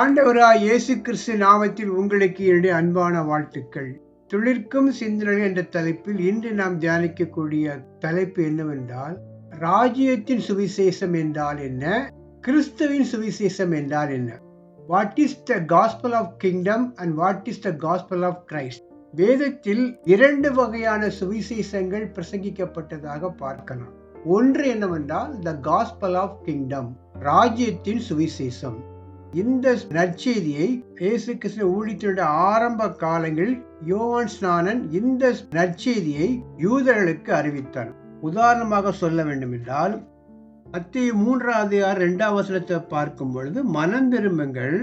ஆண்டவராய் இயேசு கிறிஸ்து நாமத்தில் உங்களுக்கு என்னுடைய அன்பான வாழ்த்துக்கள். துளிர்க்கும் சிந்தனை என்ற தலைப்பில் இன்று நாம் தியானிக்கக்கூடிய தலைப்பு என்னவென்றால் ராஜ்யத்தின் சுவிசேஷம் என்றால் என்ன? கிறிஸ்துவின் சுவிசேஷம் என்றால் என்ன? What is the gospel of kingdom and what is the gospel of Christ வேதத்தில் இரண்டு வகையான சுவிசேஷங்கள் பிரசங்கிக்கப்பட்டதாக பார்க்கலாம். ஒன்று என்னவென்றால் த காஸ்பல் ஆஃப் கிங்டம் ராஜ்யத்தின் சுவிசேஷம். இந்த நற்செய்தியை இயேசு கிருஷ்ண ஊழியத்தினுடைய ஆரம்ப காலங்களில் யோவான் ஸ்நானன் இந்த நற்செய்தியை யூதர்களுக்கு அறிவித்தான். உதாரணமாக சொல்ல வேண்டும் என்றால் மத்திய மூன்றாவது இரண்டாம் வசனத்தை பார்க்கும் பொழுது மனம் திரும்புங்கள்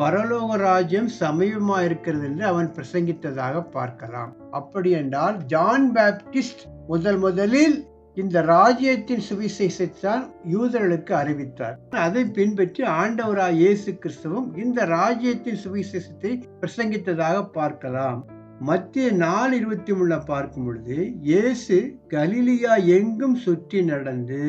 பரலோக ராஜ்யம் சமீபமா இருக்கிறது என்று அவன் பிரசங்கித்ததாக பார்க்கலாம். அப்படி என்றால் ஜான் பேப்டிஸ்ட் முதல் முதலில் இந்த ராஜ்யத்தின் சுவிசேஷத்தான் யூதர்களுக்கு அறிவித்தார். அதை பின்பற்றி ஆண்டவராய் இயேசு கிறிஸ்துவும் இந்த ராஜ்யத்தின் சுவிசேஷத்தை பிரசங்கித்ததாக பார்க்கலாம். மத்திய நாலு இருபத்தி மூணுல பார்க்கும் பொழுது இயேசு கலிலியா எங்கும் சுற்றி நடந்து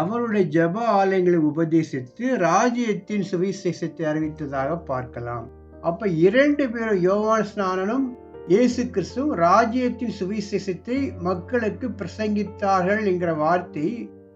அவருடைய ஜப ஆலயங்களை உபதேசித்து ராஜ்யத்தின் சுவிசேஷத்தை அறிவித்ததாக பார்க்கலாம். அப்ப இரண்டு பேரும் யோவான் ஸ்நானனும் இயேசு கிறிஸ்து ராஜ்யத்தின் சுவிசேஷத்தை மக்களுக்கு பிரசங்கித்தார்கள் என்கிற வார்த்தை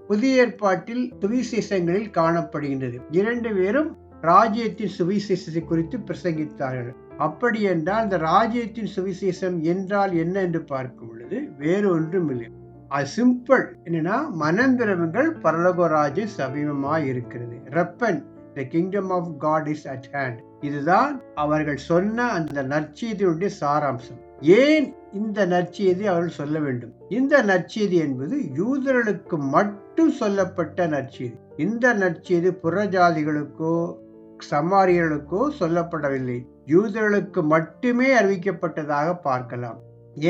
புதிய ஏற்பாட்டில் சுவிசேஷங்களில் காணப்படுகின்றது. இரண்டு பேரும் ராஜ்யத்தின் சுவிசேஷத்தை குறித்து பிரசங்கித்தார்கள். அப்படி என்றால் இந்த ராஜ்யத்தின் சுவிசேஷம் என்றால் என்ன என்று பார்க்கும் பொழுது வேறு ஒன்றும் இல்லை அது சிம்பிள். என்னன்னா மனந்திரவங்கள் பரலோக ராஜ்யம் சமீபமாய் இருக்கிறது repent the kingdom of God is at hand இதுதான் அவர்கள் சொன்ன அந்த நற்செய்தியுடைய சாராம்சம். ஏன் இந்த நற்செய்தி அவர்கள் சொல்ல வேண்டும்? இந்த நற்செய்தி என்பது யூதர்களுக்கு மட்டும் சொல்லப்பட்ட நற்செய்தி. இந்த நற்செய்தி புறஜாதிகளுக்கோ சமாரியர்களுக்கோ சொல்லப்படவில்லை. யூதர்களுக்கு மட்டுமே அறிவிக்கப்பட்டதாக பார்க்கலாம்.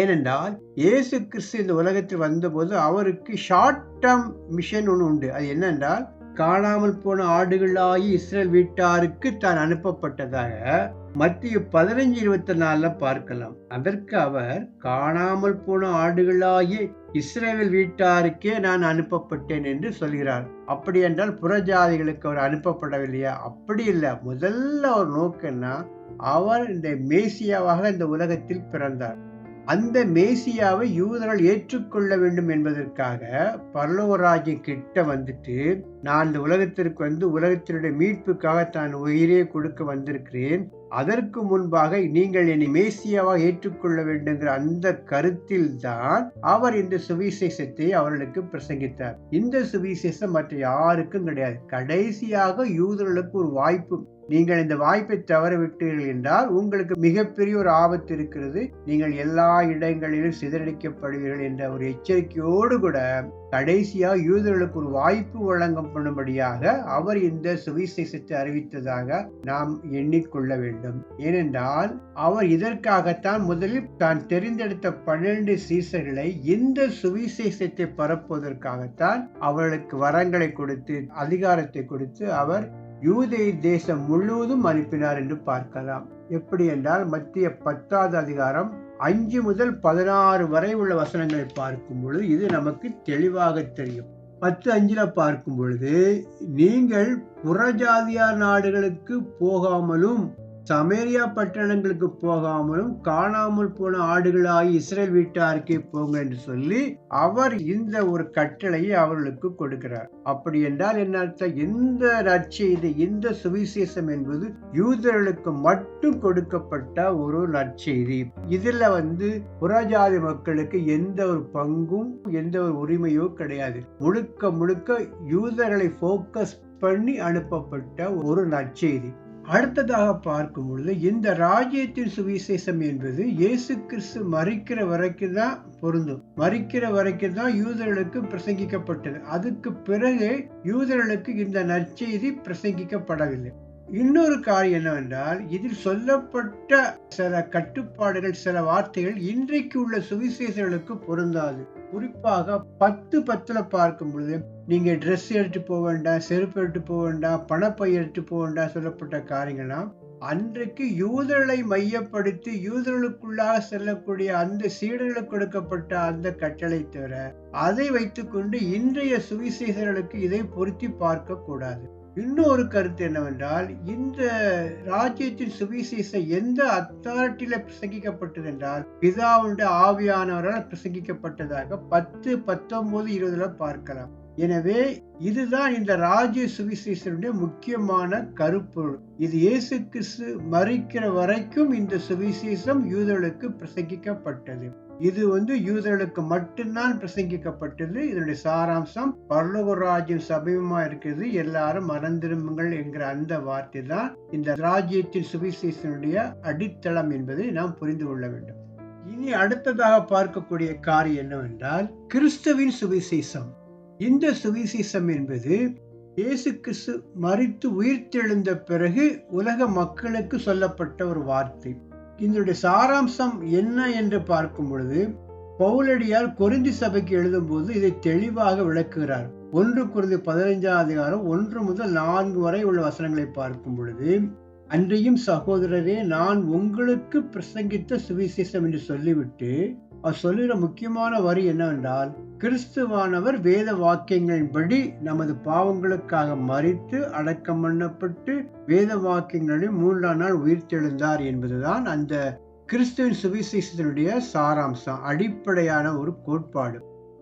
ஏனென்றால் இயேசு கிறிஸ்து இந்த உலகத்தில் வந்தபோது அவருக்கு ஷார்ட் டேர்ம் மிஷன் ஒன்று உண்டு. அது என்னென்றால் காணாமல் போன ஆடுகளாகி இஸ்ரேல் வீட்டாருக்கு தான் அனுப்பப்பட்டதாக மத்திய பதினஞ்சு இருபத்தி நாலுல பார்க்கலாம். அதற்கு அவர் காணாமல் போன ஆடுகளாகி இஸ்ரேல் வீட்டாருக்கே நான் அனுப்பப்பட்டேன் என்று சொல்கிறார். அப்படி என்றால் புறஜாதிகளுக்கு அவர் அனுப்பப்படவில்லையா? அப்படி இல்லை. முதல்ல ஒரு நோக்கம்னா அவர் இந்த மேசியாவாக இந்த உலகத்தில் பிறந்தார். அந்த மேசியாவை யூதர்கள் ஏற்றுக்கொள்ள வேண்டும் என்பதற்காக பரலோகராஜ்யம் கிட்ட வந்துட்டு நான் இந்த உலகத்திற்கு வந்து உலகத்தினுடைய மீட்புக்காக தான் உயிரே கொடுக்க வந்திருக்கிறேன். அதற்கு முன்பாக நீங்கள் என்னை மேசியாவாக ஏற்றுக்கொள்ள வேண்டுங்கிற அந்த கருத்தில் தான் அவர் இந்த சுவிசேஷத்தை அவர்களுக்கு பிரசங்கித்தார். இந்த சுவிசேஷம் மற்ற யாருக்கும் கிடையாது. கடைசியாக யூதர்களுக்கு ஒரு வாய்ப்பு நீங்கள் இந்த வாய்ப்பை தவறவிட்டீர்கள் என்றால் உங்களுக்கு மிகப்பெரிய ஒரு ஆபத்து இருக்கிறது. நீங்கள் எல்லா இடங்களிலும் சிதறடிக்கப்படுவீர்கள் என்ற ஒரு எச்சரிக்கையோடு கூட கடைசியாக யூதர்களுக்கு ஒரு வாய்ப்பு வழங்கப்படும்படியாக அவர் இந்த சுவிசேஷத்தை அறிவித்ததாக நாம் எண்ணிக்கொள்ள வேண்டும். ஏனென்றால் அவர் இதற்காகத்தான் முதலில் தான் தெரிந்தெடுத்த பன்னிரண்டு சீசர்களை இந்த சுவிசேஷத்தை பரப்புவதற்காகத்தான் அவர்களுக்கு வரங்களை கொடுத்து அதிகாரத்தை கொடுத்து அவர் யூதை தேசம் முழுவதும் அனுப்பினார் என்று பார்க்கலாம். எப்படி என்றால் மத்திய பத்தாவது அதிகாரம் அஞ்சு முதல் பதினாறு வரை உள்ள வசனங்களை பார்க்கும் பொழுது இது நமக்கு தெளிவாக தெரியும். பத்து அஞ்சில் பார்க்கும் பொழுது நீங்கள் புறஜாதியார் நாடுகளுக்கு போகாமலும் சமேரியா பட்டணங்களுக்கு போகாமலும் காணாமல் போன ஆடுகளாகி இஸ்ரேல் வீட்டாருக்கே போங்க என்று சொல்லி அவர் இந்த ஒரு கட்டளையை அவர்களுக்கு கொடுக்கிறார். அப்படி என்றால் என்ன அர்த்தம்? இந்த நற்செய்தி இந்த சுவிசேஷம் என்பது யூதர்களுக்கு மட்டும் கொடுக்கப்பட்ட ஒரு நற்செய்தி இதுல வந்து புறஜாதி மக்களுக்கு எந்த ஒரு பங்கும் எந்த ஒரு உரிமையோ கிடையாது. முழுக்க முழுக்க யூதர்களை போக்கஸ் பண்ணி அனுப்பப்பட்ட ஒரு நற்செய்தி அடுத்ததாக பார்க்கும் பொழுது இந்த ராஜ்யத்தின் சுவிசேஷம் என்பது இயேசு கிறிஸ்து மறிக்கிற வரைக்கும் தான் பொருந்தும். மறிக்கிற வரைக்கும் தான் யூதர்களுக்கு பிரசங்கிக்கப்பட்டது. அதுக்கு பிறகு யூதர்களுக்கு இந்த நற்செய்தி பிரசங்கிக்கப்படவில்லை. இன்னொரு காரியம் என்னவென்றால் இதில் சொல்லப்பட்ட சில கட்டுப்பாடுகள் சில வார்த்தைகள் இன்றைக்கு உள்ள சுவிசேஷர்களுக்கு பொருந்தாது. குறிப்பாக பத்து பத்துல பார்க்கும் பொழுது நீங்க ட்ரெஸ் எடுத்து போக வேண்டாம் செருப்பு எடுத்து போக வேண்டாம் பணப்பை எடுத்து போக வேண்டாம் சொல்லப்பட்ட காரியங்கள்லாம் அன்றைக்கு யூதர்களை மையப்படுத்தி யூதர்களுக்குள்ளாக செல்லக்கூடிய அந்த சீடர்களுக்கு கொடுக்கப்பட்ட அந்த கட்டளை தவிர அதை வைத்துக்கொண்டு இன்றைய சுவிசேஷர்களுக்கு இதை பொருத்தி பார்க்க கூடாது. இன்னொரு கருத்து என்னவென்றால் இந்த ராஜ்யத்தின் சுவிசேஷம் எந்த அத்தாரிட்டியில பிரசங்கிக்கப்பட்டது என்றால் பிதாவுடைய ஆவியானவரால் பிரசங்கிக்கப்பட்டதாக பத்து பத்தொன்பது இருபதுல பார்க்கலாம். எனவே இதுதான் இந்த ராஜ்ய சுவிசேஷனுடைய முக்கியமான கருப்பொருள். இது இயேசு கிறிஸ்து மறிக்கிற வரைக்கும் இந்த சுவிசேஷம் யூதர்களுக்கு பிரசங்கிக்கப்பட்டது. இது வந்து யூதர்களுக்கு மட்டும்தான் பிரசங்கிக்கப்பட்டது. இதனுடைய சாராம்சம் பரலோக ராஜ்யம் சமீபமா இருக்கிறது. எல்லாரும் மறந்திரும்புங்கள் என்கிற அந்த வார்த்தை தான் இந்த ராஜ்யத்தின் சுவிசேஷனுடைய அடித்தளம் என்பதை நாம் புரிந்து கொள்ள வேண்டும். இனி அடுத்ததாக பார்க்கக்கூடிய காரியம் என்னவென்றால் கிறிஸ்துவின் சுவிசேஷம். இந்த சுவிசேஷம் என்பது இயேசு கிறிஸ்து மறித்து உயிர்த்தெழுந்த பிறகு உலக மக்களுக்கு சொல்லப்பட்ட ஒரு வார்த்தை. இதனுடைய சாராம்சம் என்ன என்று பார்க்கும் பொழுது பவுலடியால் கொரிந்தி சபைக்கு எழுதும் போது இதை தெளிவாக விளக்குகிறார். ஒன்று குருதி பதினைஞ்சாம் அதிகாரம் ஒன்று முதல் நான்கு வரை உள்ள வசனங்களை பார்க்கும் பொழுது அன்றையும் சகோதரரே நான் உங்களுக்கு பிரசங்கித்த சுவிசேஷம் என்று சொல்லிவிட்டு அவர் சொல்லுகிற முக்கியமான வரி என்னவென்றால் கிறிஸ்துவானவர் வேத வாக்கியங்களின்படி நமது பாவங்களுக்காக மறித்து அடக்கம் பண்ணப்பட்டு வேத வாக்கியங்களில் மூன்றாம் நாள் உயிர்த்தெழுந்தார் என்பதுதான் அந்த கிறிஸ்துவின் சுவிசேஷத்தினுடைய சாராம்சம் அடிப்படையான ஒரு கோட்பாடு.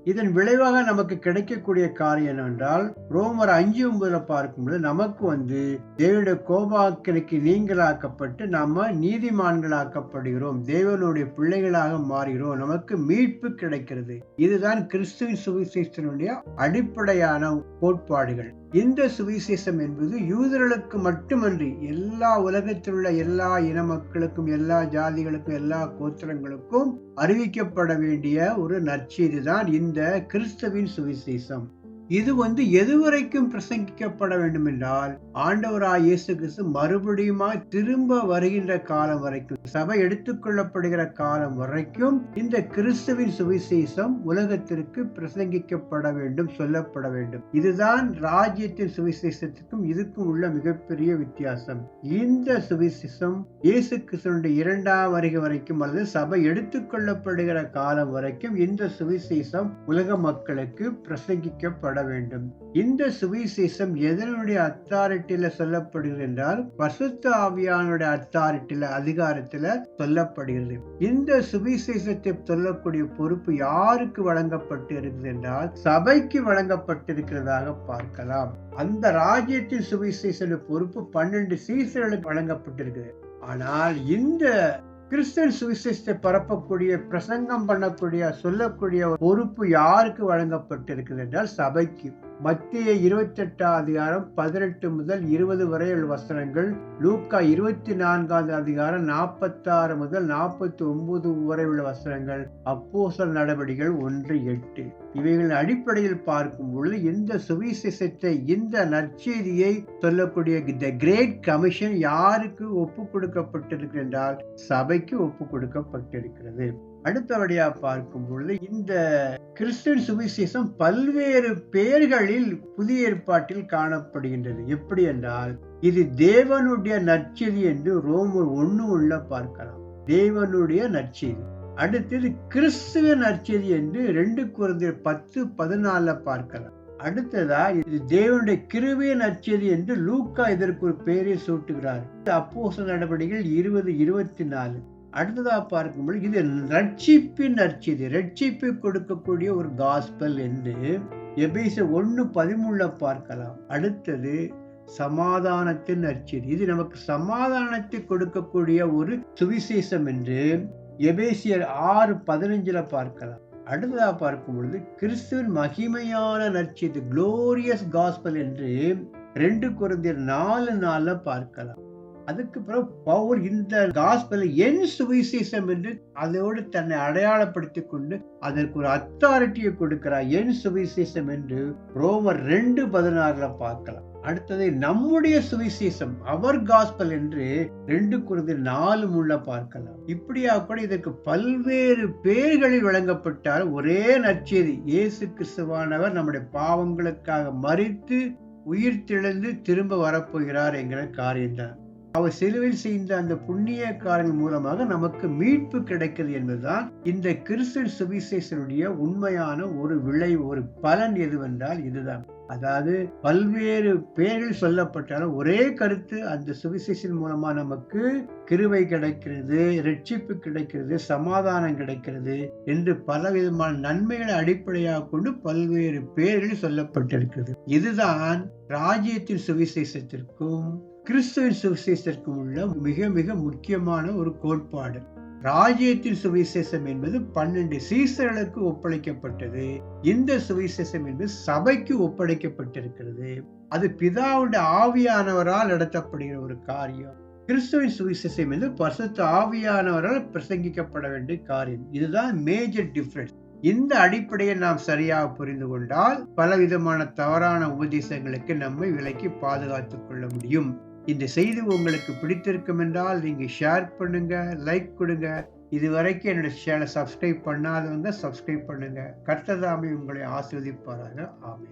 இதன் விளைவாக நமக்கு கிடைக்கக்கூடிய காரியம் என்னவென்றால் ரோமர் அஞ்சு ஒன்பதுல பார்க்கும்போது நமக்கு வந்து தேவனுடைய கோபாக்கனுக்கு நீங்களாக்கப்பட்டு நாம நீதிமான்களாக்கப்படுகிறோம். தேவனுடைய பிள்ளைகளாக மாறுகிறோம். நமக்கு மீட்பு கிடைக்கிறது. இதுதான் கிறிஸ்துவின் சுவிசேஷத்தினுடைய அடிப்படையான கோட்பாடுகள். இந்த சுவிசேஷம் என்பது யூதர்களுக்கு மட்டுமன்றி எல்லா உலகத்தில் உள்ள எல்லா இன மக்களுக்கும் எல்லா ஜாதிகளுக்கும் எல்லா கோத்திரங்களுக்கும் அறிவிக்கப்பட வேண்டிய ஒரு நற்செய்தி தான் இந்த கிறிஸ்தவின் சுவிசேஷம். இது வந்து எதுவரைக்கும் பிரசங்கிக்கப்பட வேண்டும் என்றால் ஆண்டவராய் இயேசு கிறிஸ்து மறுபடியுமா திரும்ப வருகின்ற காலம் வரைக்கும் சபை எடுத்துக்கொள்ளப்படுகிற காலம் வரைக்கும் இந்த கிறிஸ்துவின் சுவிசேஷம் உலகத்திற்கு பிரசங்கிக்கப்பட வேண்டும் சொல்லப்பட வேண்டும். இதுதான் ராஜ்யத்தின் சுவிசேஷத்துக்கும் இதுக்கும் உள்ள மிகப்பெரிய வித்தியாசம். இந்த சுவிசேஷம் இயேசு கிறிஸ்துவனுடைய இரண்டாம் வருகை வரைக்கும் அல்லது சபை எடுத்துக்கொள்ளப்படுகிற காலம் வரைக்கும் இந்த சுவிசேஷம் உலக மக்களுக்கு பிரசங்கிக்கப்பட கொண்டாட வேண்டும். இந்த சுவிசேஷம் எதனுடைய அத்தாரிட்டியில சொல்லப்படுகிறது என்றால் பசுத்த ஆவியானுடைய அத்தாரிட்டியில அதிகாரத்துல சொல்லப்படுகிறது. இந்த சுவிசேஷத்தை சொல்லக்கூடிய பொறுப்பு யாருக்கு வழங்கப்பட்டு இருக்குது என்றால் சபைக்கு வழங்கப்பட்டிருக்கிறதாக பார்க்கலாம். அந்த ராஜ்யத்தின் சுவிசேஷ பொறுப்பு பன்னெண்டு சீசர்களுக்கு வழங்கப்பட்டிருக்கு ஆனால் இந்த கிறிஸ்தன் சுவிசேஷத்தை பரப்பக்கூடிய பிரசங்கம் பண்ணக்கூடிய சொல்லக்கூடிய பொறுப்பு யாருக்கு வழங்கப்பட்டிருக்கிறது என்றால் சபைக்கு. மத்திய இருபத்தி எட்டாம் அதிகாரம் பதினெட்டு முதல் இருபது வரை உள்ள வசனங்கள் லூக்கா இருபத்தி நான்காவது அதிகாரம் நாற்பத்தாறு முதல் நாற்பத்தி ஒன்பது வரை உள்ள வசனங்கள் அப்போசல் நடவடிக்கைகள் ஒன்று எட்டு. இவைகளின் அடிப்படையில் பார்க்கும் பொழுது இந்த சுவிசேஷத்தை இந்த நற்செய்தியை சொல்லக்கூடிய த கிரேட் கமிஷன் யாருக்கு ஒப்பு கொடுக்கப்பட்டிருக்கிறது என்றால் சபைக்கு ஒப்பு கொடுக்கப்பட்டிருக்கிறது. அடுத்தபடியா பார்க்கும் பொழுது இந்த கிறிஸ்டின் சுவிசேஷம் பல்வேறு பெயர்களில் புதிய ஏற்பாட்டில் காணப்படுகின்றது. எப்படி என்றால் இது தேவனுடைய நற்செய்தி என்று ரோமர் ஒன்று உள்ள பார்க்கலாம். தேவனுடைய நற்செய்தி. அடுத்தது கிறிஸ்துவ நற்செய்தி என்று ரெண்டு குழந்தை பத்து பதினால பார்க்கலாம். அடுத்ததா இது தேவனுடைய கிருவிய நற்செய்தி என்று லூக்கா இதற்கு ஒரு பெயரை சூட்டுகிறார். அப்போச நடவடிக்கைகள் இருபது இருபத்தி நாலு. அடுத்ததா பார்க்கும்போது இது ரட்சிப்பின் நற்செய்தி. ரட்சிப்பை கொடுக்கக்கூடிய ஒரு காஸ்பல் என்று எபேச ஒன்று பதிமூணுல பார்க்கலாம். அடுத்தது சமாதானத்தின் நற்செய்தி. இது நமக்கு சமாதானத்தை கொடுக்கக்கூடிய ஒரு சுவிசேஷம் என்று எபேசியர் ஆறு பதினஞ்சுல பார்க்கலாம். அடுத்ததா பார்க்கும் பொழுது கிறிஸ்துவின் மகிமையான நற்செய்தி குளோரியஸ் காஸ்பல் என்று ரெண்டு குறைந்த நாலு நாளில் பார்க்கலாம். அதுக்கு பிறகு பவுல் இந்த காஸ்பல் என் சுவிசேஷம் என்று அதோடு தன்னை அடையாளப்படுத்தி கொண்டு அதற்கு ஒரு அத்தாரிட்டியை கொடுக்கிறார். என் சுவிசேஷம் என்று ரோமர் ரெண்டு பதினாறுல பார்க்கலாம். அடுத்தது நம்முடைய சுவிசேஷம் அவர் காஸ்பல் என்று ரெண்டு குறைந்து நாலு முள்ள பார்க்கலாம். இப்படியா கூட இதற்கு பல்வேறு பேர்களில் வழங்கப்பட்டால் ஒரே நற்செய்தி இயேசு கிறிஸ்துவானவர் நம்முடைய பாவங்களுக்காக மறித்து உயிர் திழந்து திரும்ப வரப்போகிறார் என்கிற காரியம்தான். அவர் சிலுவையில் செய்த அந்த புண்ணிய காரியம் மூலமாக நமக்கு மீட்பு கிடைக்கிறது என்பதுதான் இந்த கிறிஸ்தன் சுவிசேஷனுடைய உண்மையான ஒரு விளை ஒரு பலன் எதுவென்றால் இதுதான். அதாவது பல்வேறு பேரில் சொல்லப்பட்டாலும் ஒரே கருத்து அந்த சுவிசேஷன் மூலமா நமக்கு கிருவை கிடைக்கிறது ரட்சிப்பு கிடைக்கிறது சமாதானம் கிடைக்கிறது என்று பல விதமான நன்மைகளை அடிப்படையாக கொண்டு பல்வேறு பெயர்கள் சொல்லப்பட்டிருக்கிறது. இதுதான் ராஜ்யத்தின் சுவிசேஷத்திற்கும் கிறிஸ்துவின் சுவிசேஷத்திற்கும் உள்ள மிக மிக முக்கியமான ஒரு கோட்பாடு. ராஜ்யத்தின் சுவிசேஷம் என்பது பன்னெண்டு சீசர்களுக்கு ஒப்படைக்கப்பட்டது. இந்த சுவிசேஷம் என்பது சபைக்கு ஒப்படைக்கப்பட்டிருக்கிறது. அது பிதாவுடைய ஆவியானவரால் நடத்தப்படுகிற ஒரு காரியம். கிறிஸ்துவின் சுவிசேஷம் என்பது பசுத்த ஆவியானவரால் பிரசங்கிக்கப்பட வேண்டிய காரியம். இதுதான் மேஜர் டிஃபரன்ஸ் இந்த அடிப்படையை நாம் சரியாக புரிந்து கொண்டால் பலவிதமான தவறான உபதேசங்களுக்கு நம்மை விலக்கி பாதுகாத்துக் கொள்ள முடியும். இந்த செய்தி உங்களுக்கு பிடித்திருக்கும் என்றால் நீங்கள் ஷேர் பண்ணுங்க லைக் கொடுங்க. இது வரைக்கும் என்னோட சேனலை சப்ஸ்கிரைப் பண்ணாதவங்க சப்ஸ்கிரைப் பண்ணுங்க. கர்த்ததாமை உங்களை ஆஸ்வதிப்பாராக ஆமை